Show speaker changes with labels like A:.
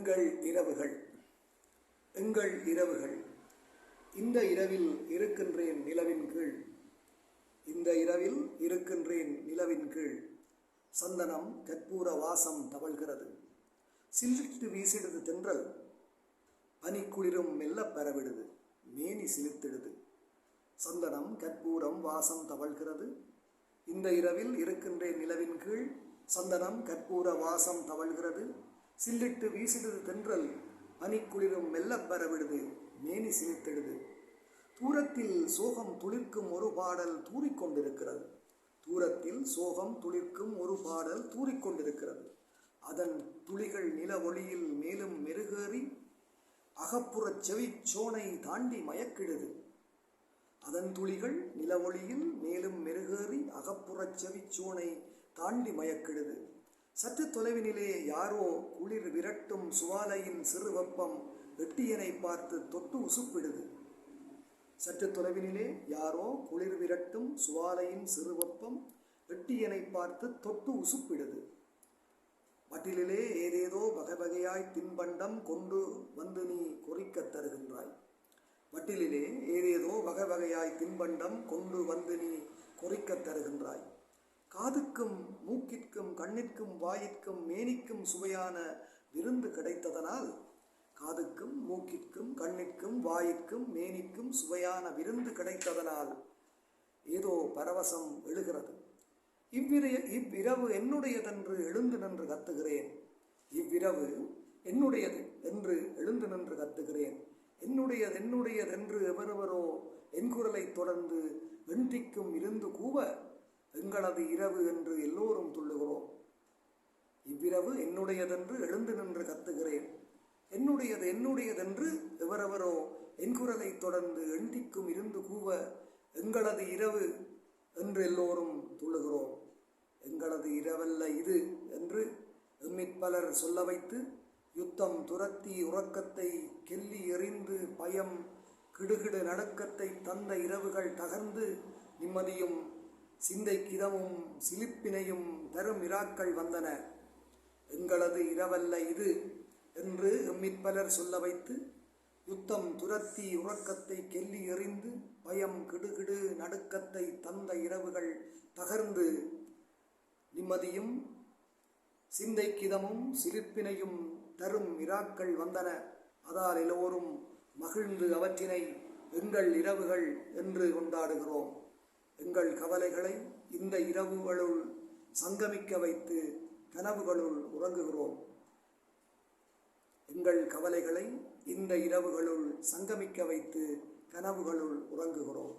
A: எங்கள் இரவுகள். எங்கள் இரவுகள். இந்த இரவில் இருக்கின்றேன் நிலவின் கீழ். இந்த இரவில் இருக்கின்றேன் நிலவின் கீழ். சந்தனம் கற்பூர வாசம் தவழ்கிறது. சில்லிட்டு வீசிடுது தென்றல். பனிக்குளிரும் மெல்ல பரவிடுது. மேனி சிலிர்த்திடுது. சந்தனம் கற்பூரம் வாசம் தவழ்கிறது. இந்த இரவில் இருக்கின்றேன் நிலவின் கீழ். சந்தனம் கற்பூர வாசம் தவழ்கிறது. சில்லிட்டு வீசிடுது தென்றல். பனிக்குளிரும் மெல்ல பரவிடுது. மேனி சிலித்திடுது தூரத்தில் சோகம் துளிர்க்கும் ஒரு பாடல் தூறிக்கொண்டிருக்கிறது. தூரத்தில் சோகம் துளிர்க்கும் ஒரு பாடல் தூறிக்கொண்டிருக்கிறது. அதன் துளிகள் நில ஒளியில் மேலும் மெருகேறி அகப்புறச் செவிச் சோனை தாண்டி மயக்கிடுது. அதன் துளிகள் நில ஒளியில் மேலும் மெருகேறி அகப்புறச் செவி சோனை தாண்டி மயக்கிடுது. சற்று தொலைவினிலே யாரோ குளிர் விரட்டும் சுவாலையின் சிறு வெப்பம் வெட்டியனை பார்த்து தொட்டு உசுப்பிடுது. சற்று தொலைவினிலே யாரோ குளிர் விரட்டும் சுவாலையின் சிறு வெப்பம் வெட்டியனை பார்த்து தொட்டு உசுப்பிடுது. வட்டிலிலே ஏதேதோ வகை வகையாய் தின்பண்டம் கொண்டு வந்து நீ குறிக்கத் தருகின்றாய். வட்டிலிலே ஏதேதோ வகை வகையாய் தின்பண்டம் கொண்டு வந்து நீ குறிக்கத் தருகின்றாய். காதுக்கும் மூக்கிற்கும் கண்ணிற்கும் வாயிற்கும் மேனிக்கும் சுவையான விருந்து கிடைத்ததனால் காதுக்கும் மூக்கிற்கும் கண்ணிற்கும் வாயிற்கும் மேனிக்கும் சுவையான விருந்து கிடைத்ததனால் ஏதோ பரவசம் எழுகிறது. இவ்விரைய இவ்விரவு என்னுடையதென்று எழுந்து நின்று கத்துகிறேன். இவ்விரவு என்னுடையது என்று எழுந்து நின்று கத்துகிறேன். என்னுடையது என்னுடையதென்று எவரெவரோ என் குரலை தொடர்ந்து வென்றிக்கும் இருந்து கூவ எங்களது இரவு என்று எல்லோரும் துள்ளுகிறோம். இவ்விரவு என்னுடையதென்று எழுந்து நின்று கத்துகிறேன். என்னுடையது என்னுடையதென்று எவரெவரோ என் குரலை தொடர்ந்து எண்டிக்கும் இருந்து கூவ எங்களது இரவு என்று எல்லோரும் துள்ளுகிறோம். எங்களது இரவல்ல இது என்று எம்மிற்பலர் சொல்ல வைத்து யுத்தம் துரத்தி உறக்கத்தை கெல்லி எறிந்து பயம் கிடுகிடு நடுக்கத்தை தந்த இரவுகள் தகர்ந்து நிம்மதியும் சிந்தைக்கிதமும் சிலிப்பினையும் தரும் இராக்கள் வந்தன. எங்களது இரவல்ல இது என்று எம்மிற்பலர் சொல்ல வைத்து யுத்தம் துரத்தி உறக்கத்தை கெல்லி எறிந்து பயம் கிடுகிடு நடுக்கத்தை தந்த இரவுகள் தகர்ந்து நிம்மதியும் சிந்தைக்கிதமும் சிரிப்பினையும் தரும் இராக்கள் வந்தன. அதால் எல்லோரும் மகிழ்ந்து அவற்றினை எங்கள் இரவுகள் என்று கொண்டாடுகிறோம். எங்கள் கவலைகளை இந்த இரவுகளுள் சங்கமிக்க வைத்து கனவுகளுள் உறங்குகிறோம். எங்கள் கவலைகளை இந்த இரவுகளுள் சங்கமிக்க வைத்து கனவுகளுள் உறங்குகிறோம்.